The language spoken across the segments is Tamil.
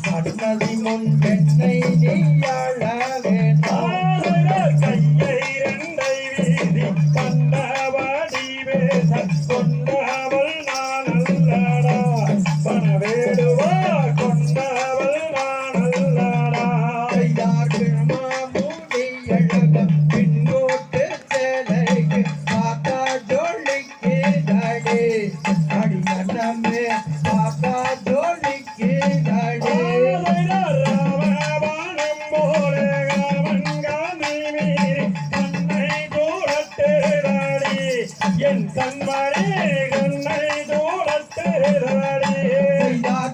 கடந்தது கண்மணி கண்ணை தூரத்து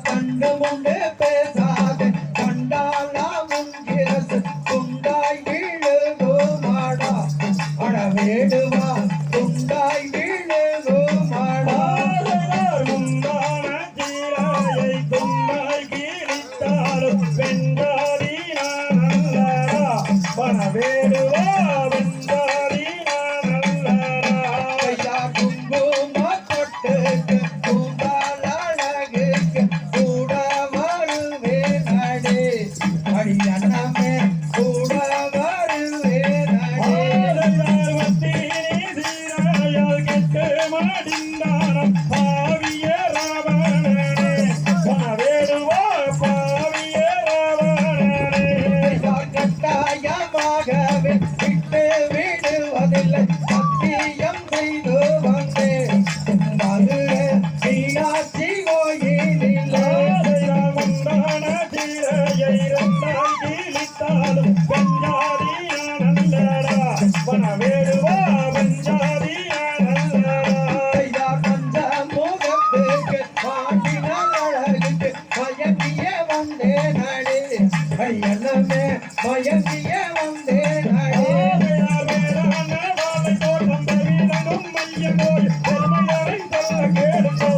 கண்டு கொண்டு பேசாத கண்டாலாம் உங்கிரசு குண்டாய் வீழுகோ மாடா அட வேடுவா குண்டாய் வீழுகோ மாடா குண்டான தீராயை குண்டாய் கீழித்தாலும் பெண்டாதீனா get.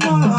them all.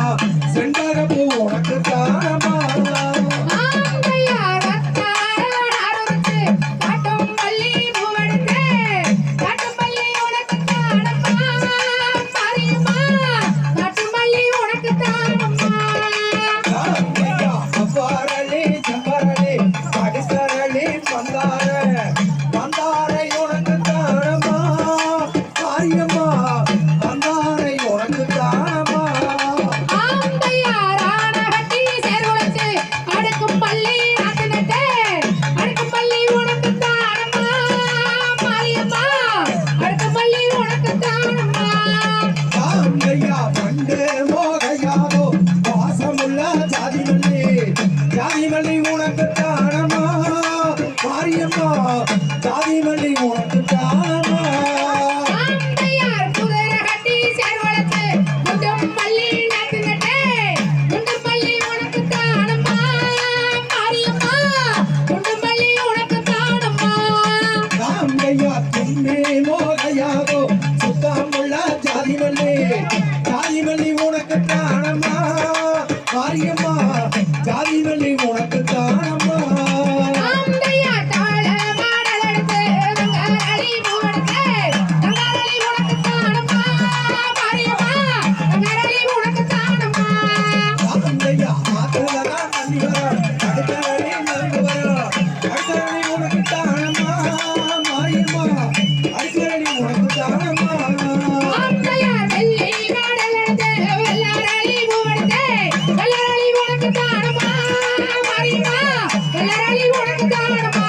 மலை உண Obrigada!